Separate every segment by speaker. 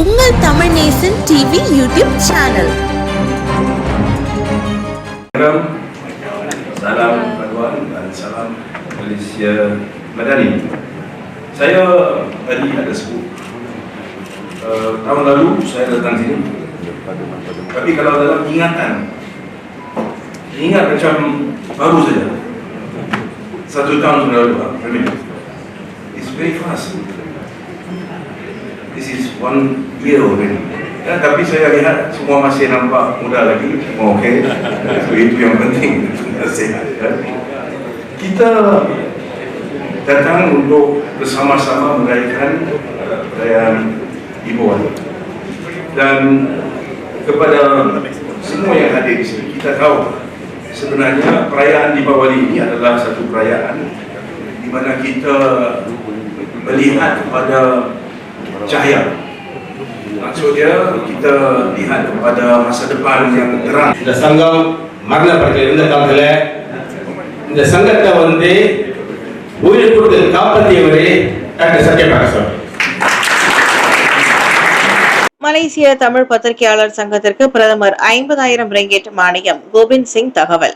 Speaker 1: உங்கள் Tamil Nesan TV YouTube channel
Speaker 2: Salam, salam Paduan dan salam Malaysia Madani. Saya tadi ada sebut uh, tahun lalu saya datang sini. Tapi kalau dalam ingatan, ingat macam baru saja. Satu tahun sudah lalu, Pak. I mean, It's very fast. Is one year already. Ya, tapi saya lihat semua masih nampak muda lagi. Okey. So, itu yang penting. Ya. Kita datang untuk bersama-sama merayakan uh, perayaan Ibu Wali. Dan kepada semua yang hadir di sini, kita tahu sebenarnya perayaan Deepawali ini adalah satu perayaan di mana kita melihat kepada cahaya. Maksudnya kita lihat kepada masa depan yang terang.
Speaker 3: இந்த சங்கம் மரணப்பட்ட இந்த காலத்துல இந்த சங்கத்தை வந்து உயிர் கொடுத்து காப்பாற்றியவரே doctor Sathyaprakash அவர்கள்
Speaker 4: மலேசிய தமிழ் பத்திரிகையாளர் சங்கத்திற்கு பிரதமர் ஐம்பதாயிரம் ரிங்கெட் மானியம் கோவிந்த் சிங் தகவல்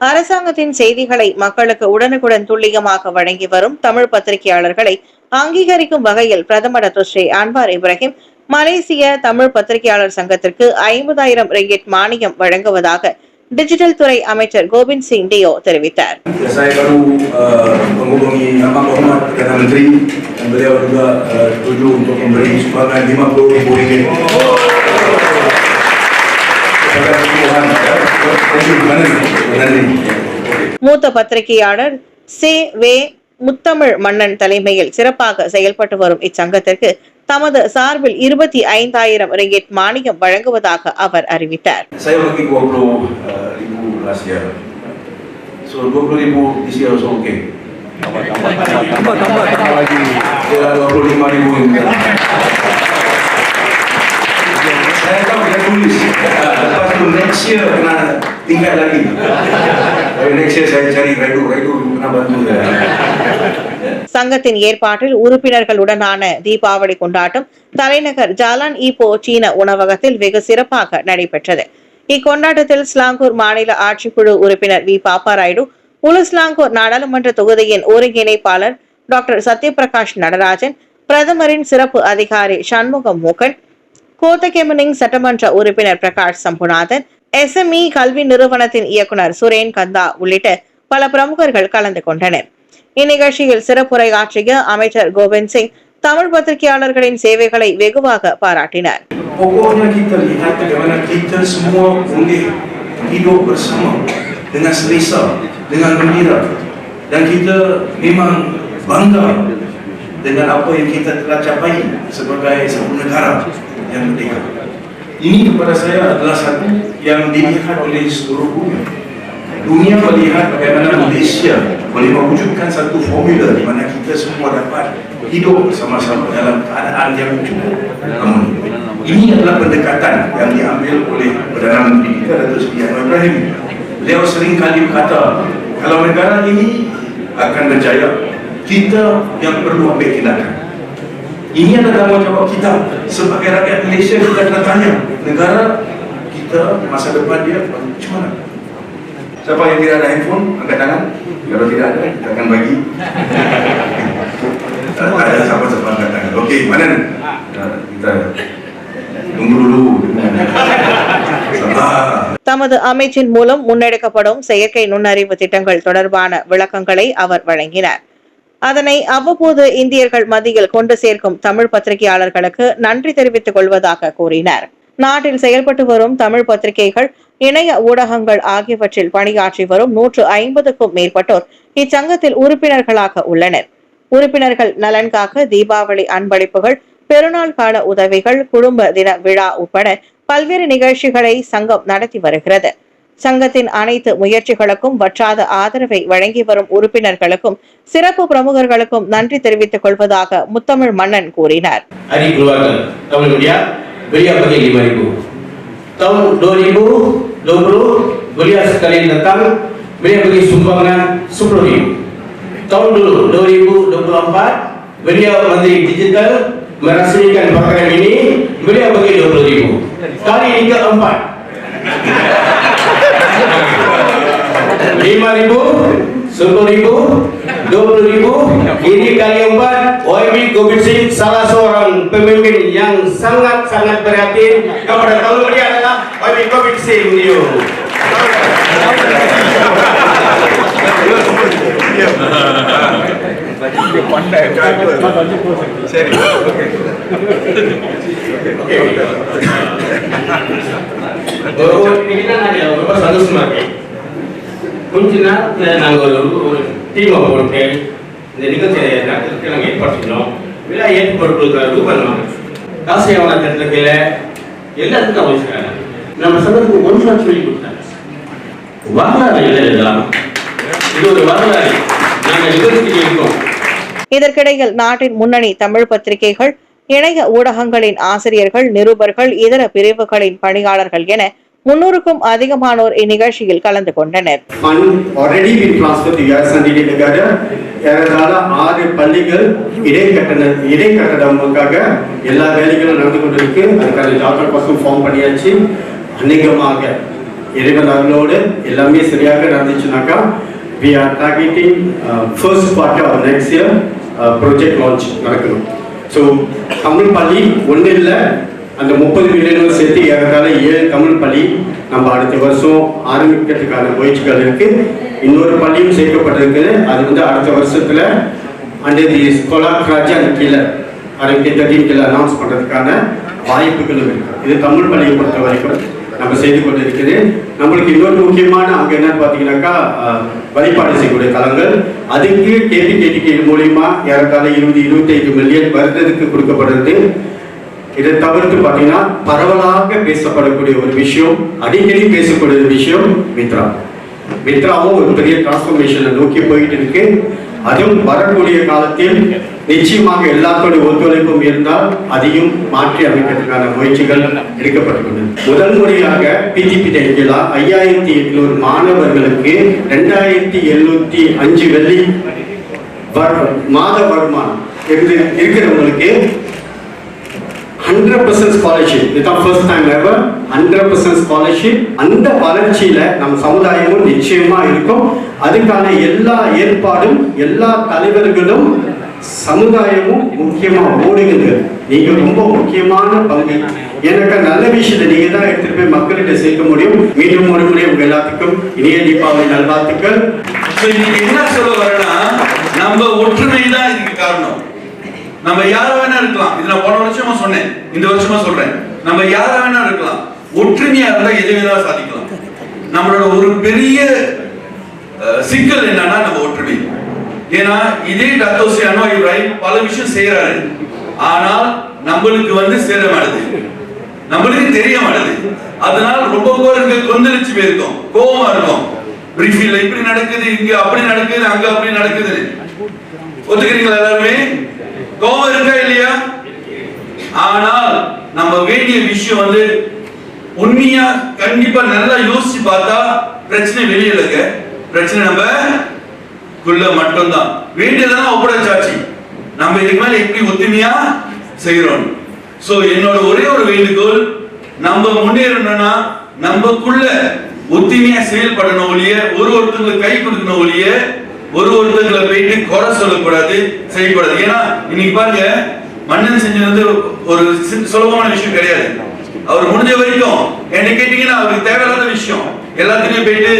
Speaker 4: அரசாங்கத்தின் செய்திகளை மக்களுக்கு உடனுக்குடன் துல்லியமாக வழங்கி வரும் தமிழ் பத்திரிகையாளர்களை அங்கீகரிக்கும் வகையில் பிரதமர் டாக்டர் ஸ்ரீ அன்வார் இப்ராஹிம் மலேசிய தமிழ் பத்திரிகையாளர் சங்கத்திற்கு ஐம்பதாயிரம் ரிங்கெட் மானியம் வழங்குவதாக டிஜிட்டல் துறை அமைச்சர் கோவிந்த் சிங் டியோ தெரிவித்தார்
Speaker 2: Saya baru uh, menghubungi Amat Berhormat Perdana Menteri dan beliau juga uh, setuju untuk memberi sumbangan RM50,000. Kepada Tuhan, ya. Terima kasih. Terima kasih.
Speaker 4: மூத்த பத்திரிகையாளர் சே வே முத்தமிழ் மன்னன் தலைமையில் சிறப்பாக செயல்பட்டு வரும் இச்சங்கத்திற்கு தமது சார்பில் இருபத்தி ஐந்தாயிரம் ரிங்கெட் மானியம் வழங்குவதாக அவர் அறிவித்தார்
Speaker 2: Saya bagi 20 uh, ribu last year. So 20 ribu this year also okay. Tambah, tambah, tambah, tambah, tambah lagi. Ya 25 ribu ini. Saya tahu dia tulis. Uh, Lepas tu next year kena tingkat lagi.
Speaker 4: சங்கத்தின் ஏற்பாட்டில் உறுப்பினர்களுடனான தீபாவளி கொண்டாட்டம் தலைநகர் Jalan Ipoh சீன உணவகத்தில் வெகு சிறப்பாக நடைபெற்றது. இக்கொண்டாட்டத்தில் ஸ்லாங்கூர் மாநில ஆட்சிக்குழு உறுப்பினர் வி. பாப்பா ராயுடு உலுஸ்லாங்கூர் நாடாளுமன்ற தொகுதியின் ஒருங்கிணைப்பாளர் டாக்டர் சத்யபிரகாஷ் நடராஜன் பிரதமரின் சிறப்பு அதிகாரி சண்முகம் மூகன் கோத்தகெமனிங் சட்டமன்ற உறுப்பினர் பிரகாஷ் சம்புநாதன் எஸ்எம்இ கல்வி நிறுவனத்தின் இயக்குனர் சுரேன் கந்தா உள்ளிட்ட பல பிரமுகர்கள் கலந்து கொண்டனர் இந்நிகழ்ச்சியில் சிறப்புரையாற்றிய அமைச்சர் கோவிந்த் சிங் தமிழ் பத்திரிகையாளர்களின் சேவைகளை வெகுவாக பாராட்டினார்
Speaker 2: Pokoknya kita lihat bagaimana kita semua boleh hidup bersama dengan selesa, dengan gembira. Dan kita memang bangga dengan apa yang kita telah capai sebagai sebuah negara yang merdeka. Ini kepada saya adalah satu yang dilihat oleh seluruh dunia. Dunia melihat bagaimana Malaysia boleh mewujudkan satu formula di mana kita semua dapat hidup bersama-sama dalam keadaan yang cukup harmoni. Ini adalah pendekatan yang diambil oleh Perdana Menteri kita Datuk Seri Anwar Ibrahim. Beliau sering kali berkata, kalau negara ini akan berjaya, kita yang perlu ambil tindakan. Ini adalah tanggungjawab kita sebagai rakyat Malaysia kita kena tanya negara kita masa depan dia macam mana? Siapa yang tidak ada handphone, angkat tangan. Kalau tidak ada, kita akan bagi. Tak ada siapa-siapa angkat tangan. Okey, mana? Ah, Kita tunggu dulu. Sabar.
Speaker 4: தமது அமைச்சின் மூலம் முன்னெடுக்கப்படும் செயற்கை நுண்ணறிவு திட்டங்கள் தொடர்பான விளக்கங்களை அவர் வழங்கினார் அதனை அவ்வப்போது இந்தியர்கள் மத்தியில் கொண்டு சேர்க்கும் தமிழ் பத்திரிகையாளர்களுக்கு நன்றி தெரிவித்துக் கொள்வதாக கூறினார் நாட்டில் செயல்பட்டு வரும் தமிழ் பத்திரிகைகள் இணைய ஊடகங்கள் ஆகியவற்றில் பணியாற்றி வரும் நூற்று ஐம்பதுக்கும் மேற்பட்டோர் இச்சங்கத்தில் உறுப்பினர்களாக உள்ளனர். உறுப்பினர்கள் நலன் காக்க தீபாவளி அன்பளிப்புகள் பெருநாள் கால உதவிகள் குடும்ப தின விழா உட்பட பல்வேறு நிகழ்ச்சிகளை சங்கம் நடத்தி வருகிறது. சங்கத்தின் அனைத்து முயற்சிகளுக்கும் வற்றாத ஆதரவை வழங்கி வரும் உறுப்பினர்களுக்கும் சிறப்பு பிரமுகர்களுக்கும் நன்றி தெரிவித்துக் கொள்வதாக முத்தமிழ் மன்னன் கூறினார்.
Speaker 3: beliau pergi 5000 tahun 2020 beliau sekali datang beliau pergi sumbangan 10000 tahun dulu 2024 beliau menteri digital merasmikan program ini beliau pergi 20000 kali ini keempat 5000 10000 20.000 ini kali empat Wahyu Gobisin salah seorang pemimpin yang sangat sangat berhati kepada kalau melihat adalah Wahyu Gobisin Leo Oh, ini kan ada beberapa satu semakin. Kuncinya, saya nanggol dulu. டீமை போட்டு இந்த நிகழ்ச்சியை நடத்துறதுக்கு நாங்கள் ஏற்பாடு செஞ்சோம் விழா ஏற்பாடு கொடுக்குற ரூபம் காசு திட்டத்தில் எல்லாத்துக்கும் அவசியம் நம்ம சங்கத்துக்கு ஒன்று சொல்லி கொடுத்தாங்க. வரலாறு எழுதலாம் இது ஒரு வரலாறு. நாங்கள் நிகழ்ச்சிக்கு இருக்கோம்
Speaker 4: இதற்கிடையில் நாட்டின் முன்னணி தமிழ் பத்திரிகைகள் இணைய ஊடகங்களின் ஆசிரியர்கள் நிருபர்கள் இதர பிரிவுகளின் பணியாளர்கள் என முன்னூறுக்கும் அதிகமானோர் இந்நிகழ்ச்சியில் கலந்து கொண்டனர்.
Speaker 5: ஏறத்தாழ ஆறு பள்ளிகள் இடைக்கட்டண இடைக்கட்டணமுக்காக எல்லா வேலைகளும் நடந்து கொண்டிருக்கு. அதுக்கான டாக்டர் பசங்க ஃபார்ம் பண்ணியாச்சு. அநேகமாக இறைவன் அவர்களோடு எல்லாமே சரியாக நடந்துச்சுனாக்கா we are targeting first first of next year project launch நடக்கணும். ஸோ தமிழ் பள்ளி ஒன்றும் இல்லை. அந்த முப்பது மில்லியனும் சேர்த்து ஏறத்தாழ ஏழு தமிழ் பள்ளி நம்ம அடுத்த வருஷம் ஆரம்பிக்கிறதுக்கான முயற்சிகள் இருக்கு. இன்னொரு பள்ளியும் சேர்க்கப்பட்டிருக்குது. அது வந்து அடுத்த வருஷத்துல அண்டர் தி ஸ்கோலார் ராஜான் கீழே ஆரம்பிக்க தேர்ட்டின் கீழே அனௌன்ஸ் பண்றதுக்கான வாய்ப்புகளும் இருக்கு. இது தமிழ் பள்ளியை பொறுத்த வரைக்கும் நம்ம செய்து கொண்டு இருக்குது நம்மளுக்கு இன்னொரு முக்கியமான அங்க என்னன்னு பாத்தீங்கன்னாக்கா வழிபாடு செய்யக்கூடிய தலங்கள். அதுக்கு கேபி கேடிகே மூலியமா ஏறத்தாழ இருபது இருபத்தைந்து மில்லியன் வருடத்துக்கு கொடுக்கப்படுறது. இதை தவிர்த்து பார்த்தீங்கன்னா பரவலாக பேசப்படக்கூடிய ஒரு விஷயம் அடிக்கடி பேசக்கூடிய விஷயம் மித்ரா. மித்ராவும் ஒரு பெரிய டிரான்ஸ்ஃபர்மேஷனை நோக்கி போயிட்டு இருக்கு. அதுவும் வரக்கூடிய காலத்தில் நிச்சயமாக எல்லாத்தோடைய ஒத்துழைப்பும் இருந்தால் அதையும் மாற்றி அமைப்பதற்கான முயற்சிகள் எடுக்கப்பட்டுள்ளது முதல் முறையாக பிஜிபி டெங்கிலா ஐயாயிரத்தி எட்நூறு மாணவர்களுக்கு ரெண்டாயிரத்தி எழுநூத்தி அஞ்சு வெள்ளி மாத வருமானம். இருந்து இருக்கிறவங்களுக்கு ஹண்ட்ரட் பர்சன்ட் ஸ்காலர்ஷிப் இதுதான் first time ever hundred percent scholarship அந்த வளர்ச்சியில நம் சமுதாயமும் நிச்சயமா இருக்கும். அதுக்கான எல்லா ஏற்பாடும் எல்லா தலைவர்களும் சமுதாயமும் முக்கியமா ஓடுகிறது. நீங்க ரொம்ப முக்கியமான பங்கு. எனக்கு நல்ல விஷயத்தை நீங்க தான் எடுத்துட்டு போய் மக்கள்கிட்ட சேர்க்க முடியும். மீண்டும் ஒரு முறை உங்க எல்லாத்துக்கும் இனிய தீபாவளி நல்வாழ்த்துக்கள்.
Speaker 6: என்ன சொல்ல வரேன்னா நம்ம ஒற்றுமை தான் இதுக்கு காரணம். நம்ம யார வேணா இருக்கலாம். இது நான் போன வருஷமா சொன்னேன். இந்த வருஷமா சொல்றேன். நம்ம யார வேணா இருக்கலாம். ஒற்றுமையா இருந்தா எது வேணாலும் சாதிக்கலாம். நம்மளோட ஒரு பெரிய சிக்கல் என்னன்னா நம்ம ஒற்றுமை. ஏன்னா இதே டத்தோசி அன்வாய் இப்ராஹிம் பல விஷயம் செய்யறாரு ஆனால் நம்மளுக்கு வந்து சேர மாட்டேது நம்மளுக்கு தெரிய மாட்டுது அதனால ரொம்ப பேருக்கு கொந்தளிச்சு போயிருக்கோம். கோபமா இருக்கும். பிரீஃபில் இப்படி நடக்குது இங்க அப்படி நடக்குது அங்க அப்படி நடக்குது ஒத்துக்கிறீங்களா எல்லாருமே? கோவம் இருக்கா இல்லையா? ஆனால் நம்ம வேண்டிய விஷயம் வந்து உண்மையா கண்டிப்பா நல்லா யோசிச்சு பார்த்தா பிரச்சனை வெளியிலங்க இல்லைங்க பிரச்சனை நம்ம குள்ள மட்டும்தான். வேண்டியதான் ஒப்படைச்சாச்சு நம்ம இதுக்கு மேல எப்படி ஒத்துமையா செய்யறோம்? சோ என்னோட ஒரே ஒரு வேண்டுகோள் நம்ம முன்னேறணும்னா நம்மக்குள்ள ஒத்துமையா செயல்படணும் ஒழிய ஒரு ஒருத்தவங்களுக்கு கை கொடுக்கணும் ஒழிய ஒரு ஒருத்தங்களை போயிட்டு குறை சொல்லக்கூடாது செய்யக்கூடாது. ஏன்னா இன்னைக்கு பாருங்க மன்னன் செஞ்சது வந்து ஒரு சுலபமான விஷயம் கிடையாது. அவர் முடிஞ்ச வரைக்கும் என்ன கேட்டீங்கன்னா அவருக்கு தேவையில்லாத விஷயம். எல்லாத்துலயும் போயிட்டு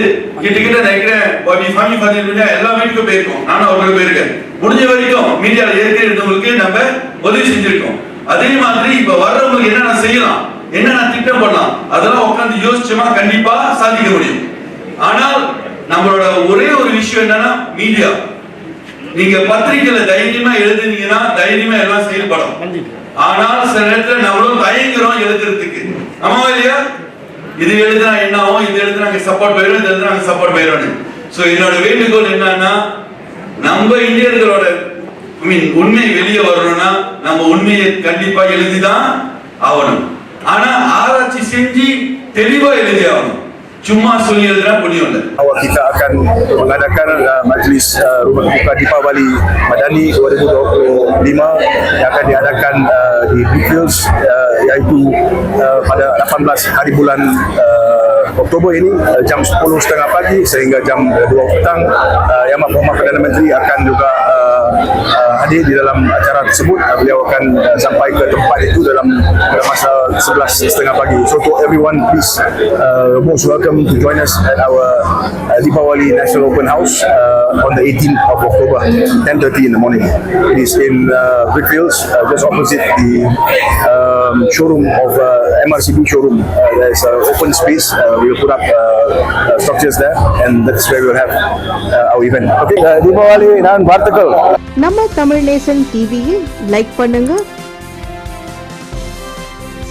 Speaker 6: கிட்ட கிட்ட நினைக்கிறேன் சாமி பாத்தீங்கன்னா எல்லா வீட்டுக்கும் போயிருக்கோம். நானும் அவருக்கு போயிருக்கேன். முடிஞ்ச வரைக்கும் மீடியால ஏற்கனவே இருந்தவங்களுக்கு நம்ம உதவி செஞ்சிருக்கோம். அதே மாதிரி இப்ப வர்றவங்களுக்கு என்னென்ன செய்யலாம்? என்னென்ன திட்டம் பண்ணலாம்? அதெல்லாம் உட்காந்து யோசிச்சோமா கண்டிப்பா சாதிக்க முடியும். ஆனால் நம்மளோட ஒரே ஒரு விஷயம் என்னன்னா மீடியா நீங்க பத்திரிக்கையில தைரியமா எழுதுனீங்கன்னா தைரியமா எல்லாம் செயல்படும். ஆனால் சில நேரத்துல நம்மளும் தயங்குறோம் எழுதுறதுக்கு. ஆமா இல்லையா? இது எழுதுனா என்ன ஆகும்? இது எழுதுனா அங்க சப்போர்ட் போயிடும் இது எழுதுனா அங்க சப்போர்ட் போயிடும் சோ என்னோட வேண்டுகோள் என்னன்னா நம்ம இந்தியர்களோட I mean, உண்மை வெளியே வரணும்னா நம்ம உண்மையை கண்டிப்பா எழுதிதான் ஆகணும். ஆனா ஆராய்ச்சி செஞ்சு தெளிவா எழுதி ஆகணும். Cuma Sonia Zara boleh online.
Speaker 7: Awal kita akan mengadakan uh, majlis uh, rumah buka di Pawali Madani 2025 yang akan diadakan uh, di Bluefields uh, iaitu uh, pada 18 hari bulan uh, Oktober ini uh, jam 10.30 pagi sehingga jam 2 petang uh, Yang Mahkamah Perdana Menteri akan juga uh, uh, hadir di dalam acara tersebut uh, beliau akan uh, sampai ke tempat 11.30 pagi so to everyone please uh, most welcome to join us at our uh, Deepawali National Open House uh, on the 18th of October 10.30 in the morning it is in uh, Brickfields uh, just opposite the um, showroom of uh, MRCB showroom uh, there's an open space uh, we'll put up uh, uh, structures there and that's where we'll have uh, our event okay uh, Deepawali நான் வாழ்த்துக்கள்
Speaker 8: நம்ம தமிழ் நேசன் டிவியில் like பண்ணுங்க